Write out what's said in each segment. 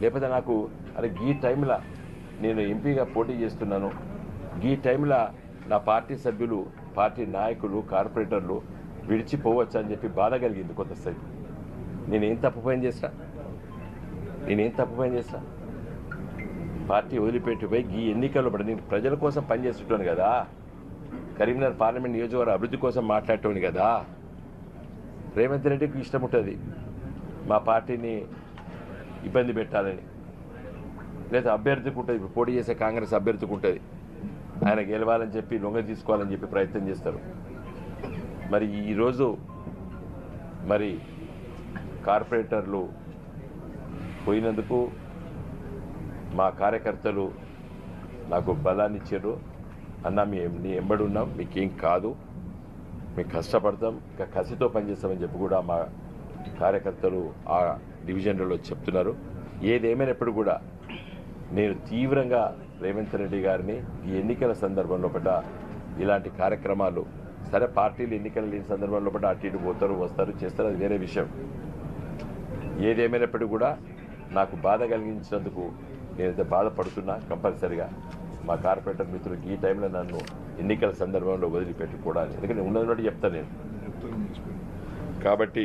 లేకపోతే నాకు అరే ఈ టైంలో నేను ఎంపీగా పోటీ చేస్తున్నాను. ఈ టైంలో నా పార్టీ సభ్యులు పార్టీ నాయకులు కార్పొరేటర్లు విడిచిపోవచ్చు అని చెప్పి బాధ కలిగింది కొంతసేపు. నేనేం తప్పు పని చేస్తా నేనేం తప్పు పని చేస్తా పార్టీ వదిలిపెట్టిపోయి ఈ ఎన్నికల్లో పడి నేను ప్రజల కోసం పనిచేస్తుంటాను కదా. కరీంనగర్ పార్లమెంట్ నియోజకవర్గ అభివృద్ధి కోసం మాట్లాడేటోని కదా. రేవంత్ రెడ్డికి ఇష్టం ఉంటుంది. మా పార్టీని ఇబ్బంది పెట్టాలని. లేదా అభ్యర్థికి ఉంటుంది ఇప్పుడు పోటీ చేసే కాంగ్రెస్ అభ్యర్థికి ఉంటుంది ఆయన గెలవాలని చెప్పి లొంగ తీసుకోవాలని చెప్పి ప్రయత్నం చేస్తారు. మరి ఈరోజు మరి కార్పొరేటర్లు పోయినందుకు మా కార్యకర్తలు నాకు బలాన్ని ఇచ్చారు. అన్న మీ నీ ఎంబడి ఉన్నాం మీకేం కాదు. మేము కష్టపడతాం ఇంకా కసితో పనిచేస్తామని చెప్పి కూడా మా కార్యకర్తలు ఆ డివిజన్లలో చెప్తున్నారు. ఏదేమైనప్పుడు కూడా నేను తీవ్రంగా రేవంత్ రెడ్డి గారిని ఈ ఎన్నికల సందర్భంలో పడ్డ ఇలాంటి కార్యక్రమాలు సరే పార్టీలు ఎన్నికలు లేని సందర్భంలో పడ్డ అటు ఇటు పోతారు వస్తారు చేస్తారు అది వేరే విషయం. ఏదేమైనప్పటికీ కూడా నాకు బాధ కలిగించినందుకు నేనైతే బాధపడుతున్నా కంపల్సరిగా. మా కార్పొరేటర్ మిత్రులు ఈ టైంలో నన్ను ఎన్నికల సందర్భంలో వదిలిపెట్టుకోవడానికి ఎందుకంటే ఉన్నది చెప్తాను నేను. కాబట్టి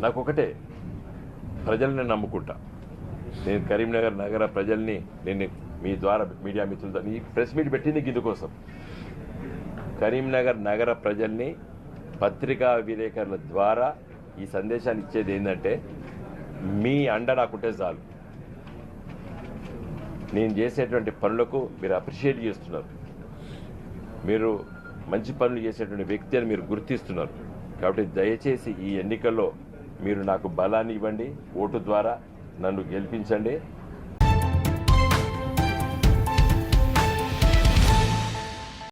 నాకు ఒకటే ప్రజల్ని నమ్ముకుంటా. నేను కరీంనగర్ నగర ప్రజల్ని నేను మీ ద్వారా మీడియా మిత్రులతో ఈ ప్రెస్ మీట్ పెట్టింది ఇందుకోసం కరీంనగర్ నగర ప్రజల్ని పత్రికా విలేకరుల ద్వారా ఈ సందేశాన్ని ఇచ్చేది ఏంటంటే మీ అండ నాకుంటే చాలు. నేను చేసేటువంటి పనులకు మీరు అప్రిషియేట్ చేస్తున్నారు. మీరు మంచి పనులు చేసేటువంటి వ్యక్తి అని మీరు గుర్తిస్తున్నారు. కాబట్టి దయచేసి ఈ ఎన్నికల్లో మీరు నాకు బలాన్ని ఇవ్వండి ఓటు ద్వారా నన్ను గెలిపించండి.